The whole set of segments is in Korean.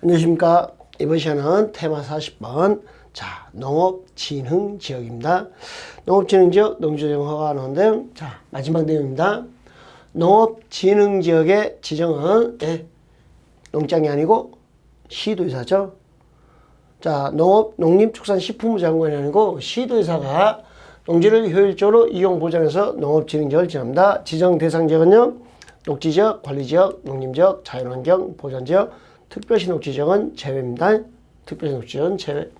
안녕하십니까. 이번 시간은 테마 40번. 자, 농업진흥지역입니다. 농업진흥지역 농지조정허가 나오는데, 자, 마지막 내용입니다. 농업진흥지역의 지정은, 예, 농장이 아니고 시도의사죠. 자, 농업, 농림축산식품부 장관이 아니고 시도의사가 농지를 효율적으로 이용 보장해서 농업진흥지역을 지정합니다. 지정 대상 지역은요, 녹지지역, 관리지역, 농림지역, 자연환경, 보전지역, 특별시 녹지지역은 제외입니다. 특별시 녹지지역은 제외.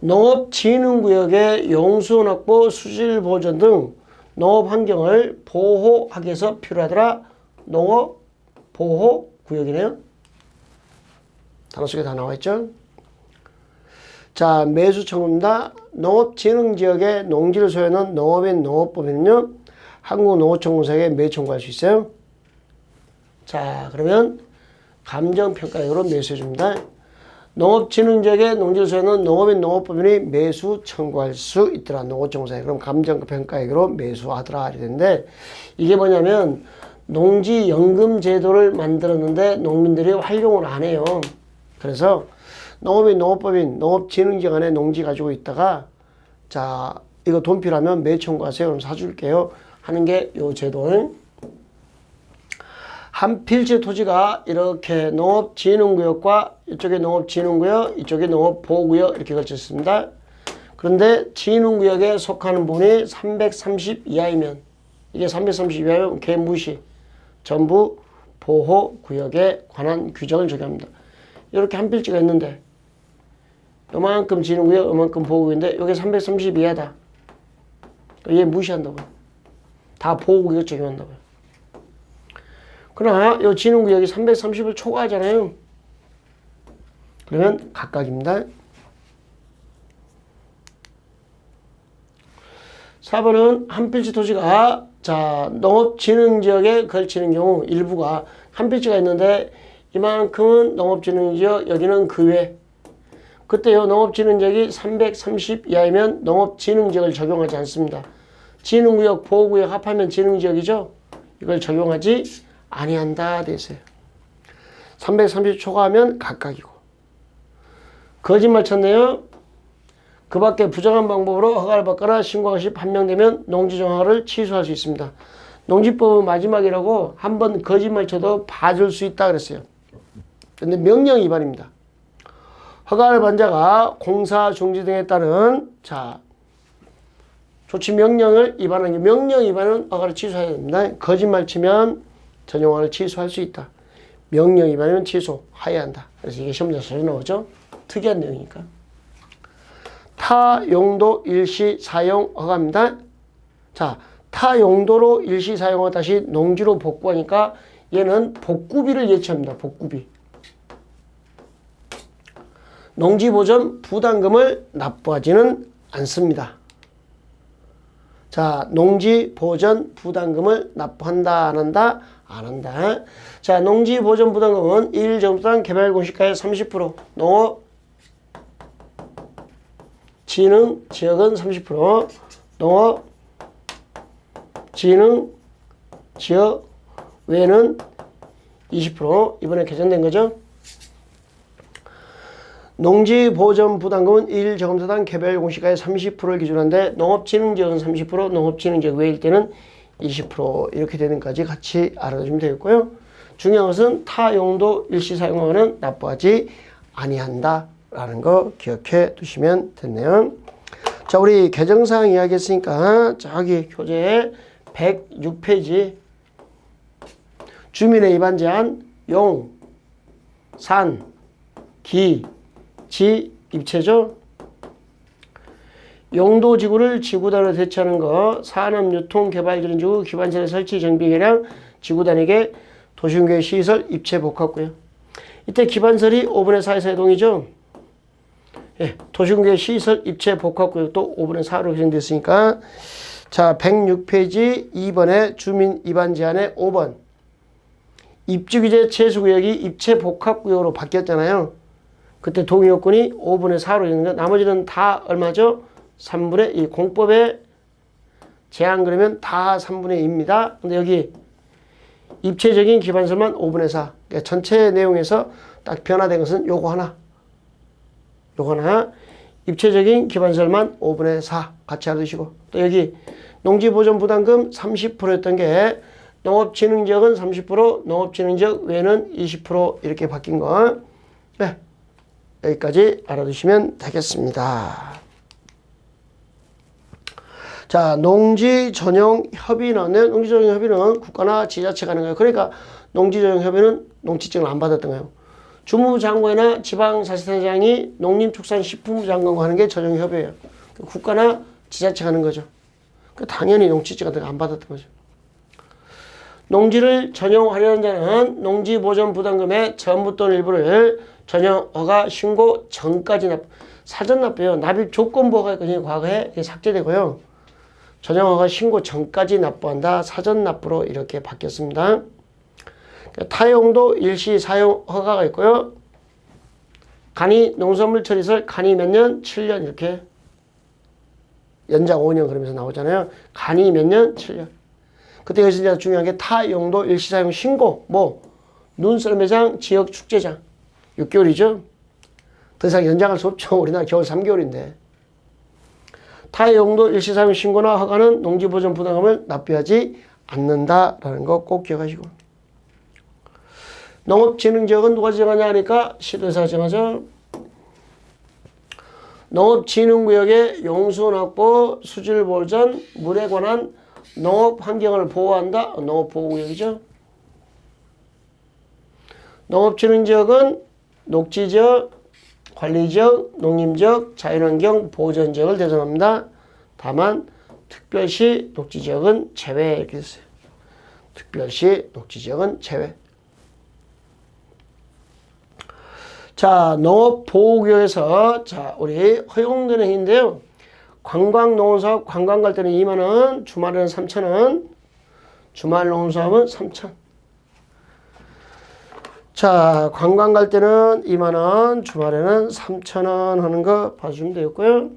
농업진흥구역의 용수원 확보, 수질 보전 등 농업 환경을 보호하기 위해서 필요하더라. 농업 보호 구역이네요. 단어 속에 다 나와 있죠. 자, 매수 청구입니다. 농업진흥지역의 농지를 소유하는 농업인 농업법인은요, 한국농어청공사에게 매수 청구할 수 있어요. 자, 그러면 감정평가액으로 매수해 줍니다. 농업진흥지역의 농지를 소유하는 농업인 농업법인이 매수 청구할 수 있더라. 농어청공사에 그럼 감정평가액으로 매수하더라. 이렇게 되는데 이게 뭐냐면 농지연금 제도를 만들었는데 농민들이 활용을 안 해요. 그래서 농업인, 농업법인, 농업진흥지역 안에 농지 가지고 있다가 자 이거 돈 필요하면 매 청구하세요. 그럼 사줄게요. 하는 게 요 제도는 한 필지 토지가 이렇게 농업진흥구역과 이쪽에 농업진흥구역, 이쪽에 농업보호구역 이렇게 걸쳐 있습니다. 그런데 진흥구역에 속하는 부분이 330 이하이면 이게 330 이하면 개무시 전부 보호구역에 관한 규정을 적용합니다. 이렇게 한 필지가 있는데 요만큼 진흥구역, 요만큼 보호구역인데 이게 330 이하다. 얘 무시한다고요. 다 보호구역 적용한다고요. 그러나 이 진흥구역이 330을 초과하잖아요. 그러면 각각입니다. 4번은 한 필지 토지가 자 농업진흥지역에 걸치는 경우 일부가 한 필지가 있는데 이만큼은 농업진흥지역 여기는 그 외. 그때요 농업진흥지역이 330 이하이면 농업진흥지역을 적용하지 않습니다. 진흥구역, 보호구역 합하면 진흥지역이죠. 이걸 적용하지 아니한다 되세요. 330 초과하면 각각이고. 거짓말 쳤네요. 그 밖에 부정한 방법으로 허가를 받거나 신고가 시 판명되면 농지정화를 취소할 수 있습니다. 농지법은 마지막이라고 한 번 거짓말 쳐도 봐줄 수 있다 그랬어요. 근데 명령 위반입니다. 허가를 받은 자가 공사 중지 등에 따른 자 조치 명령을 위반한 게 명령 위반은 허가를 취소해야 됩니다. 거짓말 치면 전용화를 취소할 수 있다. 명령 위반이면 취소해야 한다. 그래서 이게 시험자 자주 나오죠. 특이한 내용이니까. 타 용도 일시 사용 허가입니다. 자, 타 용도로 일시 사용하 다시 농지로 복구하니까 얘는 복구비를 예치합니다. 복구비. 농지 보전 부담금을 납부하지는 않습니다. 자, 농지 보전 부담금을 납부한다, 안 한다? 안 한다. 자, 농지 보전 부담금은 1 점수당 개발 공시가의 30%, 농업 진흥 지역은 30%, 농업 진흥 지역 외에는 20% 이번에 개정된 거죠. 농지 보전 부담금은 1 저금사당 개별 공시가의 30%를 기준한데 농업진흥지역은 30%, 농업진흥지역 외일 때는 20% 이렇게 되는 까지 같이 알아두시면 되겠고요. 중요한 것은 타 용도 일시 사용하는 납부하지 아니한다라는 거 기억해 두시면 됐네요. 자, 우리 개정사항 이야기했으니까 저기 교재 106페이지 주민의 입안 제한 용, 산, 기, 지 입체죠. 용도지구를 지구단으로 대체하는 거, 산업 유통 개발지구 기반시설 설치 정비 계량 지구단에게 도시공개 시설 입체 복합고요. 이때 기반설이 5분의 4에서 해동이죠. 예, 도시공개 시설 입체 복합구역도 5분의 4로 규정됐으니까 자 106페이지 2번에 주민 입안 제한의 5번 입주규제 채수구역이 입체 복합구역으로 바뀌었잖아요. 그때 동의요건이 5분의 4로 되는 거 나머지는 다 얼마죠? 3분의 2 공법에 제한 그러면 다 3분의 2입니다. 근데 여기 입체적인 기반설만 5분의 4 그러니까 전체 내용에서 딱 변화된 것은 요거 하나. 요거 하나. 입체적인 기반설만 5분의 4 같이 알아두시고 또 여기 농지보존부담금 30%였던 게 농업진흥지역은 30% 농업진흥지역 외에는 20% 이렇게 바뀐 거 네, 여기까지 알아두시면 되겠습니다. 자, 농지 전용 협의는 농지 전용 협의는 국가나 지자체가 하는 거예요. 그러니까 농지 전용 협의는 농지증을 안 받았던 거예요. 주무부 장관이나 지방자치단장이 농림축산식품부 장관과 하는 게 전용 협의예요. 국가나 지자체가 하는 거죠. 그 당연히 농지증 같은 거안 받았던 거죠. 농지를 전용하려는 자는 농지 보전 부담금의 전부 또는 일부를 전용 허가 신고 전까지 납 사전 납부요. 납입 조건부가 있거든요. 과거에 삭제되고요. 전용 허가 신고 전까지 납부한다. 사전 납부로 이렇게 바뀌었습니다. 타용도 일시 사용 허가가 있고요. 간이 농산물 처리설 간이 몇 년? 7년 이렇게 연장 5년 그러면서 나오잖아요. 간이 몇 년? 7년. 그때 여기서 이제 중요한 게 타용도 일시 사용 신고 뭐 눈썰 매장 지역 축제장 6개월이죠. 더 이상 연장할 수 없죠. 우리나라 겨울 3개월인데. 타용도 일시 사용 신고나 허가는 농지보전 부담금을 납부하지 않는다라는 거 꼭 기억하시고. 농업진흥지역은 누가 지정하냐 하니까 시도에서 지정하죠. 농업진흥구역의 용수 확보, 수질 보전, 물에 관한 농업 환경을 보호한다. 농업보호구역이죠. 농업진흥지역은 녹지지역, 관리지역, 농림지역, 자연환경 보전 지역을 대상합니다. 다만 특별시 녹지 지역은 제외 이렇게 했어요. 특별시 녹지 지역은 제외. 자, 농업보호구역에서 자, 우리 허용되는 행위인데요. 관광 농사업 관광 갈 때는 2만 원, 주말에는 3천 원. 주말 농사업은 3천. 자, 관광 갈 때는 2만 원, 주말에는 3천 원 하는 거 봐주면 되겠고요.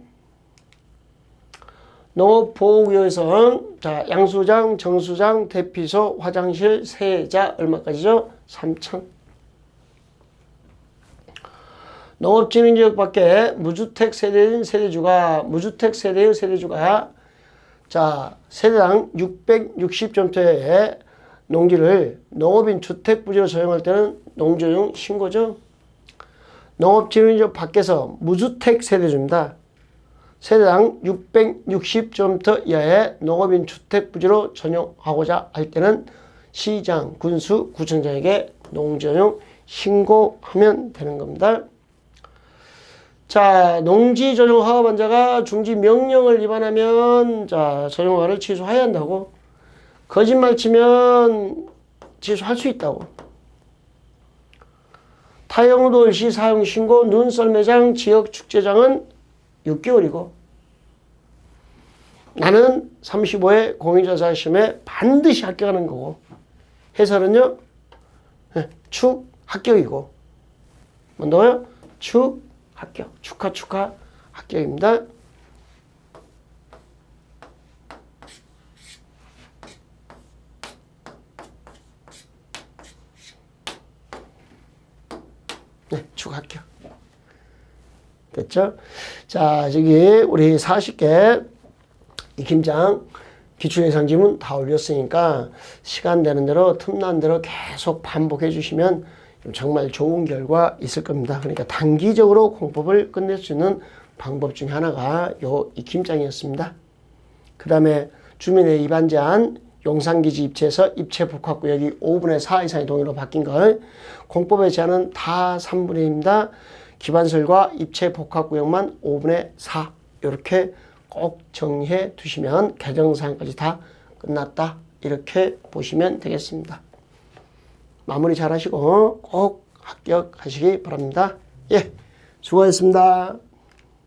농업보호구역에서는 자, 양수장, 정수장, 대피소, 화장실, 세자 얼마까지죠? 3천. 농업진흥지역 밖에 무주택 세대인 세대주가 무주택 세대의 세대주가 자 세대당 660점토의 농지를 농업인 주택 부지로 사용할 때는 농지용 신고죠. 농업진흥지역 밖에서 무주택 세대주입니다. 세대당 660점토 이하의 농업인 주택 부지로 전용하고자 할 때는 시장, 군수, 구청장에게 농지용 신고하면 되는 겁니다. 자, 농지 전용 허가반자가 중지 명령을 위반하면 자, 전용 허가를 취소해야 한다고. 거짓말 치면 취소할 수 있다고. 타영도 시 사용 신고 눈썰 매장 지역 축제장은 6개월이고 나는 35회 공인자사 시험에 반드시 합격하는 거고 해설은요 예, 축 합격이고 뭔가요? 축 합격. 축하 축하 합격입니다. 네, 합격. 됐죠? 자, 저기 우리 40개 이 김장 기출예상 지문 다 올렸으니까 시간 되는 대로 틈난 대로 계속 반복해 주시면 정말 좋은 결과 있을 겁니다. 그러니까 단기적으로 공법을 끝낼 수 있는 방법 중에 하나가 요 익힘장이었습니다. 그 다음에 주민의 입안 제한, 용산기지 입체에서 입체 복합구역이 5분의 4 이상의 동의로 바뀐 걸 공법의 제한은 다 3분의 1입니다. 기반설과 입체 복합구역만 5분의 4 이렇게 꼭 정리해 두시면 개정사항까지 다 끝났다 이렇게 보시면 되겠습니다. 마무리 잘 하시고 꼭 합격하시기 바랍니다. 예, 수고하셨습니다.